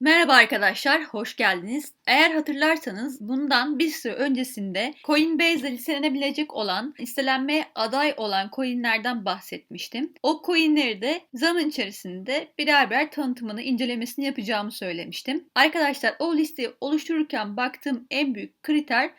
Merhaba arkadaşlar, hoş geldiniz. Eğer hatırlarsanız bundan bir süre öncesinde Coinbase'de listelenebilecek olan, listelenmeye aday olan coinlerden bahsetmiştim. O coinleri de zaman içerisinde birer birer tanıtımını, incelemesini yapacağımı söylemiştim. Arkadaşlar o listeyi oluştururken baktığım en büyük kriter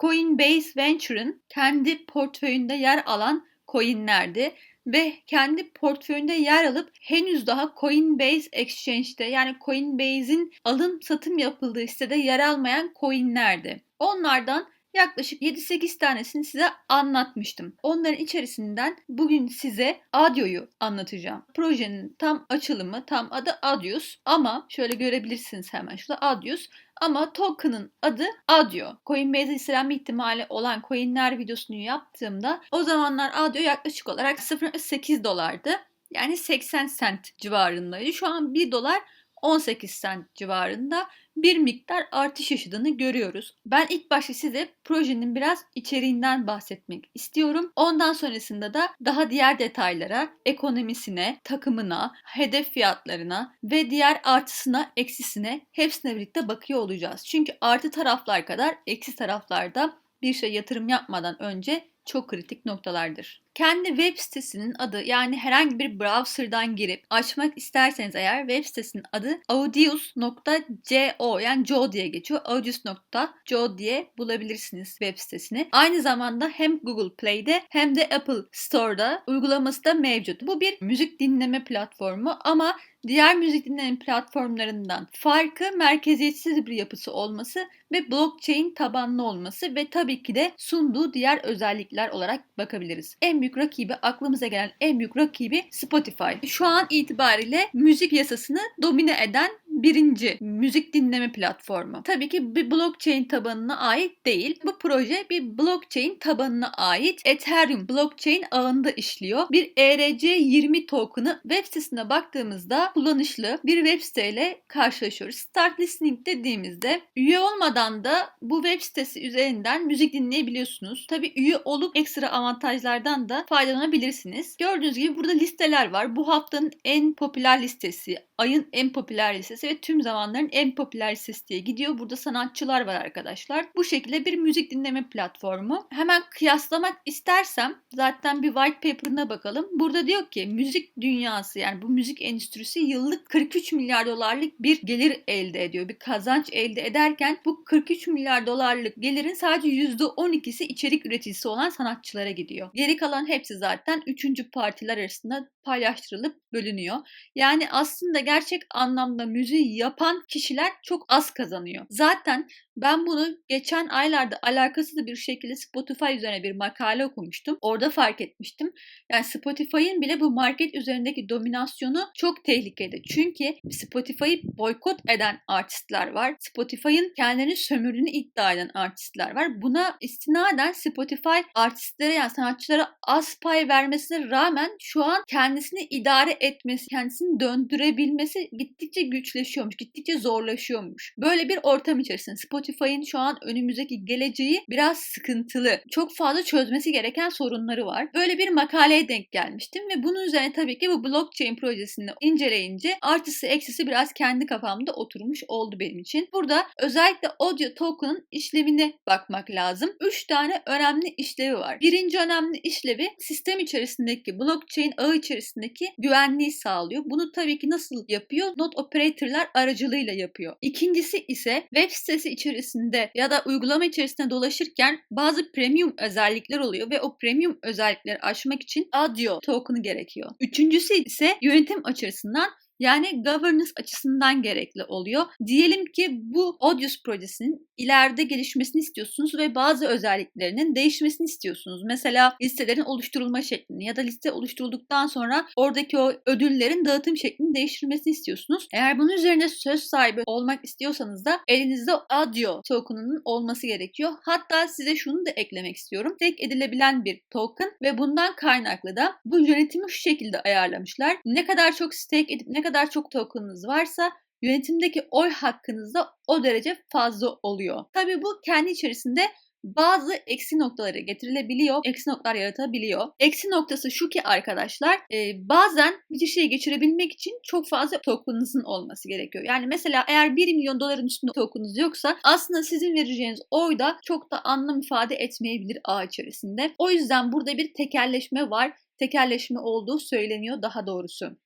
Coinbase Venture'ın kendi portföyünde yer alan coinlerdi ve kendi portföyünde yer alıp henüz daha Coinbase Exchange'de yani Coinbase'in alım satım yapıldığı sitede yer almayan coinlerdi. Onlardan yaklaşık 7-8 tanesini size anlatmıştım. Onların içerisinden bugün size Adio'yu anlatacağım. Projenin tam açılımı, tam adı Adios ama şöyle görebilirsiniz hemen şurada Adios. Ama token'ın adı Adio. Coinbase'e listelenme ihtimali olan coinler videosunu yaptığımda o zamanlar Adio yaklaşık olarak 0.8 dolardı. Yani 80 cent civarındaydı. Şu an 1 dolar 18 cent civarında bir miktar artış yaşadığını görüyoruz. Ben ilk başta size projenin biraz içeriğinden bahsetmek istiyorum. Ondan sonrasında da daha diğer detaylara, ekonomisine, takımına, hedef fiyatlarına ve diğer artısına, eksisine hepsine birlikte bakıyor olacağız. Çünkü artı taraflar kadar eksi taraflarda bir şey yatırım yapmadan önce çok kritik noktalardır. Kendi web sitesinin adı yani herhangi bir browser'dan girip açmak isterseniz eğer web sitesinin adı audius.co yani co diye geçiyor. audius.co diye bulabilirsiniz web sitesini. Aynı zamanda hem Google Play'de hem de Apple Store'da uygulaması da mevcut. Bu bir müzik dinleme platformu ama diğer müzik dinleme platformlarından farkı merkeziyetsiz bir yapısı olması ve blockchain tabanlı olması ve tabii ki de sunduğu diğer özellikler olarak bakabiliriz. En büyük rakibi aklımıza gelen en büyük rakibi Spotify. Şu an itibariyle müzik yasasını domine eden birinci müzik dinleme platformu. Tabii ki bir blockchain tabanına ait değil. Bu proje bir blockchain tabanına ait Ethereum blockchain ağında işliyor. Bir ERC20 token'ı web sitesine baktığımızda kullanışlı bir web siteyle karşılaşıyoruz. Start listening dediğimizde üye olmadan da bu web sitesi üzerinden müzik dinleyebiliyorsunuz. Tabii üye olup ekstra avantajlardan da faydalanabilirsiniz. Gördüğünüz gibi burada listeler var. Bu haftanın en popüler listesi, ayın en popüler listesi ve tüm zamanların en popüler listesi diye gidiyor. Burada sanatçılar var arkadaşlar. Bu şekilde bir müzik dinleme platformu. Hemen kıyaslamak istersem zaten bir white paper'ına bakalım. Burada diyor ki müzik dünyası yani bu müzik endüstrisi yıllık 43 milyar dolarlık bir gelir elde ediyor. Bir kazanç elde ederken bu 43 milyar dolarlık gelirin sadece %12'si içerik üreticisi olan sanatçılara gidiyor. Geri kalan hepsi zaten üçüncü partiler arasında paylaştırılıp bölünüyor. Yani aslında gerçek anlamda müziği yapan kişiler çok az kazanıyor. Zaten ben bunu geçen aylarda alakasız bir şekilde Spotify üzerine bir makale okumuştum. Orada fark etmiştim. Yani Spotify'ın bile bu market üzerindeki dominasyonu çok tehlikeli. Çünkü Spotify'ı boykot eden artistler var. Spotify'ın kendilerini sömürdüğünü iddia eden artistler var. Buna istinaden Spotify artistlere yani sanatçılara az pay vermesine rağmen şu an kendisini idare etmesi, kendisini döndürebilmesi gittikçe güçleşiyormuş, gittikçe zorlaşıyormuş. Böyle bir ortam içerisinde Spotify Spotify'ın şu an önümüzdeki geleceği biraz sıkıntılı. Çok fazla çözmesi gereken sorunları var. Böyle bir makaleye denk gelmiştim ve bunun üzerine tabii ki bu blockchain projesini inceleyince artısı eksisi biraz kendi kafamda oturmuş oldu benim için. Burada özellikle audio token'ın işlevine bakmak lazım. 3 tane önemli işlevi var. Birinci önemli işlevi sistem içerisindeki blockchain ağı içerisindeki güvenliği sağlıyor. Bunu tabii ki nasıl yapıyor? Node operator'lar aracılığıyla yapıyor. İkincisi ise web sitesi içerisinde içerisinde ya da uygulama içerisinde dolaşırken bazı premium özellikler oluyor ve o premium özellikleri aşmak için audio token'ı gerekiyor. Üçüncüsü ise yönetim açısından yani governance açısından gerekli oluyor. Diyelim ki bu Odious projesinin ileride gelişmesini istiyorsunuz ve bazı özelliklerinin değişmesini istiyorsunuz. Mesela listelerin oluşturulma şeklini ya da liste oluşturulduktan sonra oradaki o ödüllerin dağıtım şeklini değiştirmesini istiyorsunuz. Eğer bunun üzerine söz sahibi olmak istiyorsanız da elinizde audio token'ının olması gerekiyor. Hatta size şunu da eklemek istiyorum. Tek edilebilen bir token ve bundan kaynaklı da bu yönetimi şu şekilde ayarlamışlar. Ne kadar çok stake edip ne kadar kadar çok token'ınız varsa yönetimdeki oy hakkınız da o derece fazla oluyor. Tabii bu kendi içerisinde bazı eksi noktaları getirilebiliyor, eksi noktalar yaratabiliyor. Eksi noktası şu ki arkadaşlar, e, bazen bir şeyi geçirebilmek için çok fazla token'ınızın olması gerekiyor. Yani mesela eğer 1 milyon doların üstünde token'ınız yoksa aslında sizin vereceğiniz oy da çok da anlam ifade etmeyebilir ağ içerisinde. O yüzden burada bir tekerleşme var. Tekerleşme olduğu söyleniyor daha doğrusu.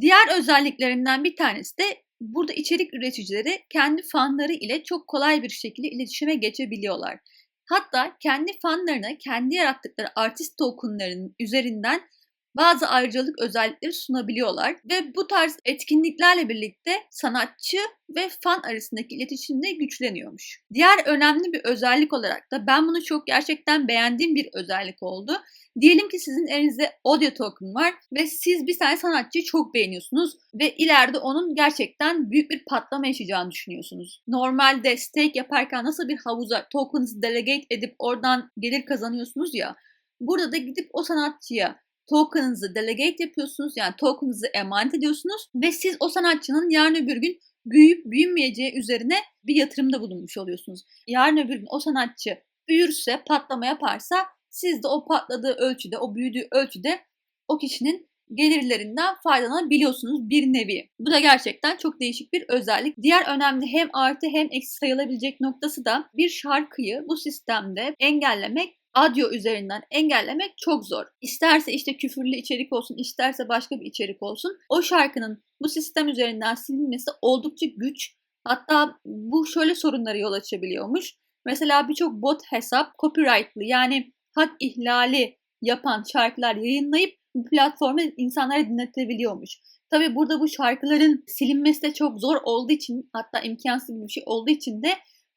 Diğer özelliklerinden bir tanesi de burada içerik üreticileri kendi fanları ile çok kolay bir şekilde iletişime geçebiliyorlar. Hatta kendi fanlarına kendi yarattıkları artist tokenların üzerinden bazı ayrıcalık özellikleri sunabiliyorlar ve bu tarz etkinliklerle birlikte sanatçı ve fan arasındaki iletişim de güçleniyormuş. Diğer önemli bir özellik olarak da ben bunu çok gerçekten beğendiğim bir özellik oldu. Diyelim ki sizin elinizde audio token var ve siz bir tane sanatçıyı çok beğeniyorsunuz ve ileride onun gerçekten büyük bir patlama yaşayacağını düşünüyorsunuz. Normalde stake yaparken nasıl bir havuza token'ınızı delegate edip oradan gelir kazanıyorsunuz ya, burada da gidip o sanatçıya token'ınızı delegate yapıyorsunuz. Yani token'ınızı emanet ediyorsunuz ve siz o sanatçının yarın öbür gün büyüyüp büyümeyeceği üzerine bir yatırımda bulunmuş oluyorsunuz. Yarın öbür gün o sanatçı büyürse, patlama yaparsa siz de o patladığı ölçüde, o büyüdüğü ölçüde o kişinin gelirlerinden faydalanabiliyorsunuz bir nevi. Bu da gerçekten çok değişik bir özellik. Diğer önemli hem artı hem eksi sayılabilecek noktası da bir şarkıyı bu sistemde engellemek audio üzerinden engellemek çok zor. İsterse işte küfürlü içerik olsun, isterse başka bir içerik olsun. O şarkının bu sistem üzerinden silinmesi oldukça güç. Hatta bu şöyle sorunları yol açabiliyormuş. Mesela birçok bot hesap copyrightlı yani hak ihlali yapan şarkılar yayınlayıp bu platformu insanlara dinletebiliyormuş. Tabi burada bu şarkıların silinmesi de çok zor olduğu için hatta imkansız bir şey olduğu için de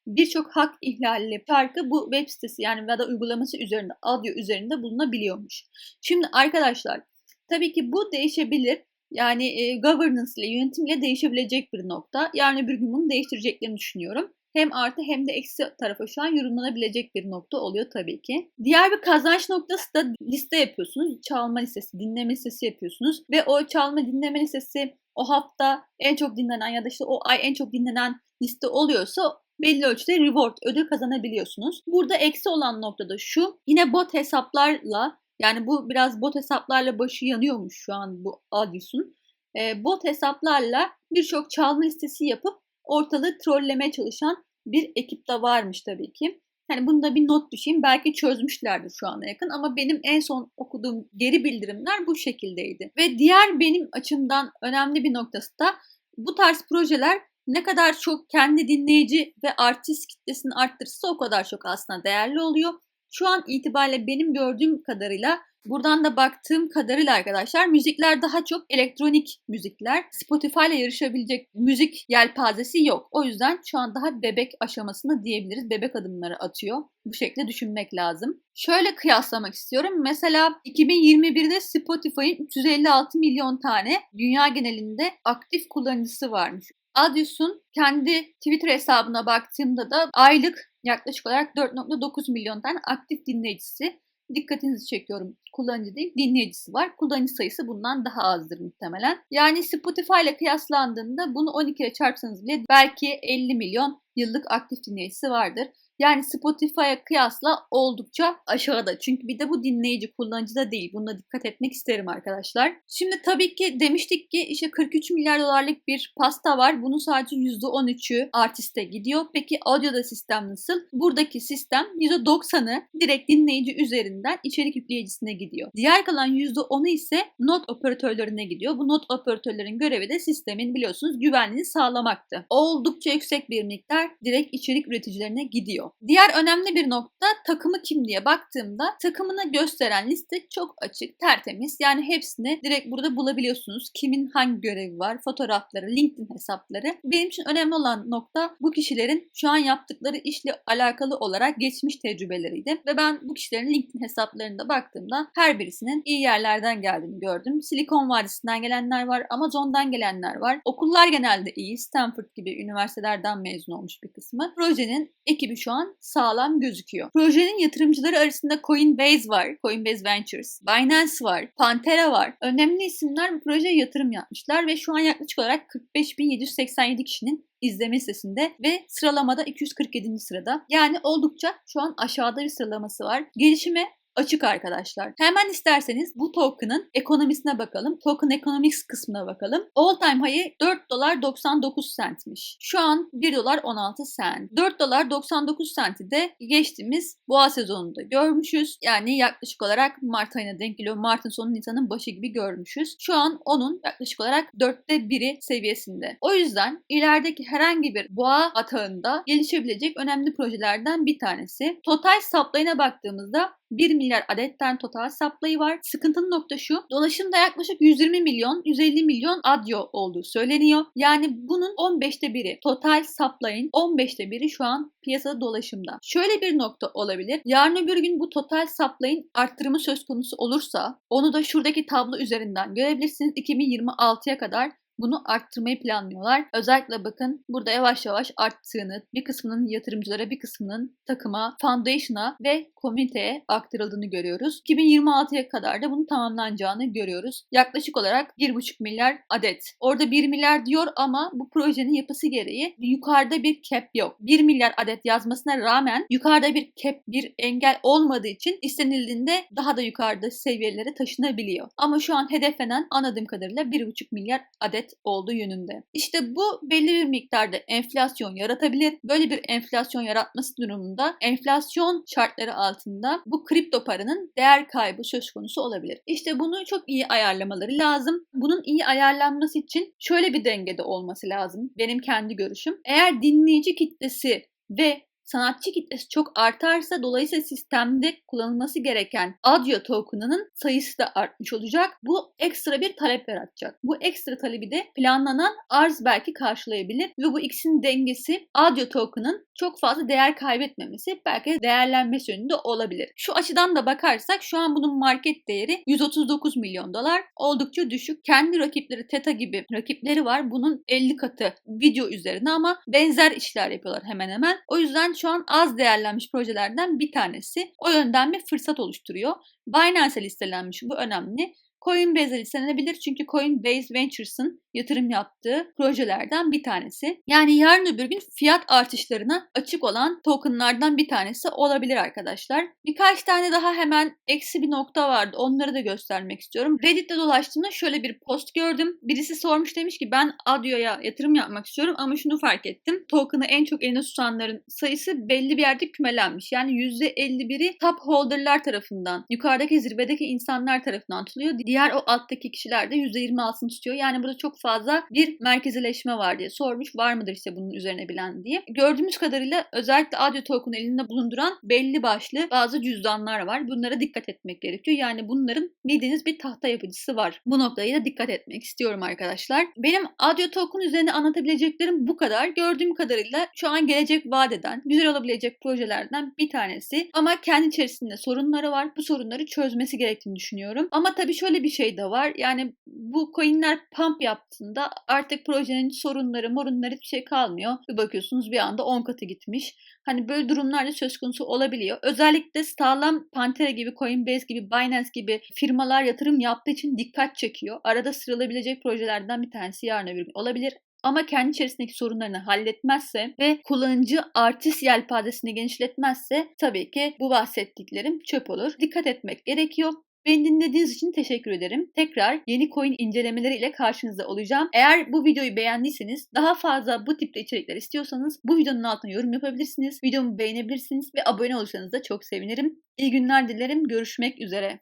birçok hak ihlali şarkı bu web sitesi yani ya da uygulaması üzerinde, audio üzerinde bulunabiliyormuş. Şimdi arkadaşlar tabii ki bu değişebilir. Yani e, governance ile yönetimle değişebilecek bir nokta. Yani bir gün bunu değiştireceklerini düşünüyorum. Hem artı hem de eksi tarafa şu an yorumlanabilecek bir nokta oluyor tabii ki. Diğer bir kazanç noktası da liste yapıyorsunuz. Çalma listesi, dinleme listesi yapıyorsunuz. Ve o çalma dinleme listesi o hafta en çok dinlenen ya da işte o ay en çok dinlenen liste oluyorsa belli ölçüde reward, ödül kazanabiliyorsunuz. Burada eksi olan noktada şu, yine bot hesaplarla yani bu biraz bot hesaplarla başı yanıyormuş şu an bu Adius'un. E, bot hesaplarla birçok çalma listesi yapıp ortalığı trollemeye çalışan bir ekip de varmış tabii ki. Hani bunda bir not düşeyim. Belki çözmüşlerdir şu ana yakın ama benim en son okuduğum geri bildirimler bu şekildeydi. Ve diğer benim açımdan önemli bir noktası da bu tarz projeler ne kadar çok kendi dinleyici ve artist kitlesini arttırırsa o kadar çok aslında değerli oluyor. Şu an itibariyle benim gördüğüm kadarıyla Buradan da baktığım kadarıyla arkadaşlar müzikler daha çok elektronik müzikler. Spotify ile yarışabilecek müzik yelpazesi yok. O yüzden şu an daha bebek aşamasında diyebiliriz. Bebek adımları atıyor. Bu şekilde düşünmek lazım. Şöyle kıyaslamak istiyorum. Mesela 2021'de Spotify'ın 356 milyon tane dünya genelinde aktif kullanıcısı varmış. Adius'un kendi Twitter hesabına baktığımda da aylık yaklaşık olarak 4.9 milyon tane aktif dinleyicisi dikkatinizi çekiyorum. Kullanıcı değil, dinleyicisi var. Kullanıcı sayısı bundan daha azdır muhtemelen. Yani Spotify ile kıyaslandığında bunu 12 ile çarpsanız bile belki 50 milyon yıllık aktif dinleyicisi vardır. Yani Spotify'a kıyasla oldukça aşağıda. Çünkü bir de bu dinleyici kullanıcıda değil. Buna dikkat etmek isterim arkadaşlar. Şimdi tabii ki demiştik ki işte 43 milyar dolarlık bir pasta var. Bunun sadece %13'ü artiste gidiyor. Peki audioda sistem nasıl? Buradaki sistem %90'ı direkt dinleyici üzerinden içerik yükleyicisine gidiyor. Diğer kalan %10'u ise not operatörlerine gidiyor. Bu not operatörlerin görevi de sistemin biliyorsunuz güvenliğini sağlamaktı. Oldukça yüksek bir miktar direkt içerik üreticilerine gidiyor. Diğer önemli bir nokta takımı kim diye baktığımda takımını gösteren liste çok açık, tertemiz. Yani hepsini direkt burada bulabiliyorsunuz. Kimin hangi görevi var, fotoğrafları, LinkedIn hesapları. Benim için önemli olan nokta bu kişilerin şu an yaptıkları işle alakalı olarak geçmiş tecrübeleriydi. Ve ben bu kişilerin LinkedIn hesaplarında baktığımda her birisinin iyi yerlerden geldiğini gördüm. Silikon Vadisi'nden gelenler var, Amazon'dan gelenler var. Okullar genelde iyi. Stanford gibi üniversitelerden mezun olmuş bir kısmı. Projenin ekibi şu an an sağlam gözüküyor. Projenin yatırımcıları arasında Coinbase var, Coinbase Ventures, Binance var, Pantera var. Önemli isimler bu projeye yatırım yapmışlar ve şu an yaklaşık olarak 45.787 kişinin izleme listesinde ve sıralamada 247. sırada. Yani oldukça şu an aşağıda bir sıralaması var. Gelişime açık arkadaşlar. Hemen isterseniz bu token'ın ekonomisine bakalım. Token Economics kısmına bakalım. All time high'ı 4 dolar 99 centmiş. Şu an 1 dolar 16 cent. 4 dolar 99 centi de geçtiğimiz boğa sezonunda görmüşüz. Yani yaklaşık olarak Mart ayına denk geliyor. Mart'ın sonu Nisan'ın başı gibi görmüşüz. Şu an onun yaklaşık olarak 4'te biri seviyesinde. O yüzden ilerideki herhangi bir boğa atağında gelişebilecek önemli projelerden bir tanesi. Total supply'ına baktığımızda 1 milyar adetten total supply var. Sıkıntının nokta şu. Dolaşımda yaklaşık 120 milyon, 150 milyon adyo olduğu söyleniyor. Yani bunun 15'te biri. Total supply'ın 15'te biri şu an piyasada dolaşımda. Şöyle bir nokta olabilir. Yarın öbür gün bu total supply'ın arttırımı söz konusu olursa onu da şuradaki tablo üzerinden görebilirsiniz. 2026'ya kadar bunu arttırmayı planlıyorlar. Özellikle bakın burada yavaş yavaş arttığını, bir kısmının yatırımcılara, bir kısmının takıma, foundation'a ve komüniteye aktarıldığını görüyoruz. 2026'ya kadar da bunun tamamlanacağını görüyoruz. Yaklaşık olarak 1,5 milyar adet. Orada 1 milyar diyor ama bu projenin yapısı gereği yukarıda bir cap yok. 1 milyar adet yazmasına rağmen yukarıda bir cap, bir engel olmadığı için istenildiğinde daha da yukarıda seviyelere taşınabiliyor. Ama şu an hedeflenen anladığım kadarıyla 1,5 milyar adet olduğu yönünde. İşte bu belli bir miktarda enflasyon yaratabilir. Böyle bir enflasyon yaratması durumunda enflasyon şartları altında bu kripto paranın değer kaybı söz konusu olabilir. İşte bunu çok iyi ayarlamaları lazım. Bunun iyi ayarlanması için şöyle bir dengede olması lazım. Benim kendi görüşüm. Eğer dinleyici kitlesi ve sanatçı kitlesi çok artarsa dolayısıyla sistemde kullanılması gereken audio token'ının sayısı da artmış olacak. Bu ekstra bir talep yaratacak. Bu ekstra talebi de planlanan arz belki karşılayabilir ve bu ikisinin dengesi audio token'ın çok fazla değer kaybetmemesi belki değerlenmesi yönünde olabilir. Şu açıdan da bakarsak şu an bunun market değeri 139 milyon dolar. Oldukça düşük. Kendi rakipleri Teta gibi rakipleri var. Bunun 50 katı video üzerine ama benzer işler yapıyorlar hemen hemen. O yüzden şu an az değerlenmiş projelerden bir tanesi. O yönden bir fırsat oluşturuyor. Binance'e listelenmiş bu önemli. Coinbase'e listelenebilir çünkü Coinbase Ventures'ın yatırım yaptığı projelerden bir tanesi. Yani yarın öbür gün fiyat artışlarına açık olan tokenlardan bir tanesi olabilir arkadaşlar. Birkaç tane daha hemen eksi bir nokta vardı. Onları da göstermek istiyorum. Reddit'te dolaştığımda şöyle bir post gördüm. Birisi sormuş demiş ki ben Adio'ya yatırım yapmak istiyorum ama şunu fark ettim. Token'ı en çok eline tutanların sayısı belli bir yerde kümelenmiş. Yani %51'i top holder'lar tarafından, yukarıdaki zirvedeki insanlar tarafından tutuluyor. Diğer o alttaki kişiler de %26'sını tutuyor. Yani burada çok fazla bir merkezileşme var diye sormuş. Var mıdır işte bunun üzerine bilen diye. Gördüğümüz kadarıyla özellikle audio token elinde bulunduran belli başlı bazı cüzdanlar var. Bunlara dikkat etmek gerekiyor. Yani bunların bildiğiniz bir tahta yapıcısı var. Bu noktayı da dikkat etmek istiyorum arkadaşlar. Benim audio token üzerine anlatabileceklerim bu kadar. Gördüğüm kadarıyla şu an gelecek vadeden güzel olabilecek projelerden bir tanesi. Ama kendi içerisinde sorunları var. Bu sorunları çözmesi gerektiğini düşünüyorum. Ama tabii şöyle bir şey de var. Yani bu coinler pump yaptığında artık projenin sorunları, morunları hiçbir şey kalmıyor. Bir bakıyorsunuz bir anda 10 katı gitmiş. Hani böyle durumlarda söz konusu olabiliyor. Özellikle sağlam Pantera gibi, Coinbase gibi, Binance gibi firmalar yatırım yaptığı için dikkat çekiyor. Arada sıralabilecek projelerden bir tanesi yarın öbür gün olabilir. Ama kendi içerisindeki sorunlarını halletmezse ve kullanıcı artist yelpazesini genişletmezse tabii ki bu bahsettiklerim çöp olur. Dikkat etmek gerekiyor. Beni dinlediğiniz için teşekkür ederim. Tekrar yeni coin incelemeleriyle karşınızda olacağım. Eğer bu videoyu beğendiyseniz daha fazla bu tipte içerikler istiyorsanız bu videonun altına yorum yapabilirsiniz. Videomu beğenebilirsiniz ve abone olursanız da çok sevinirim. İyi günler dilerim. Görüşmek üzere.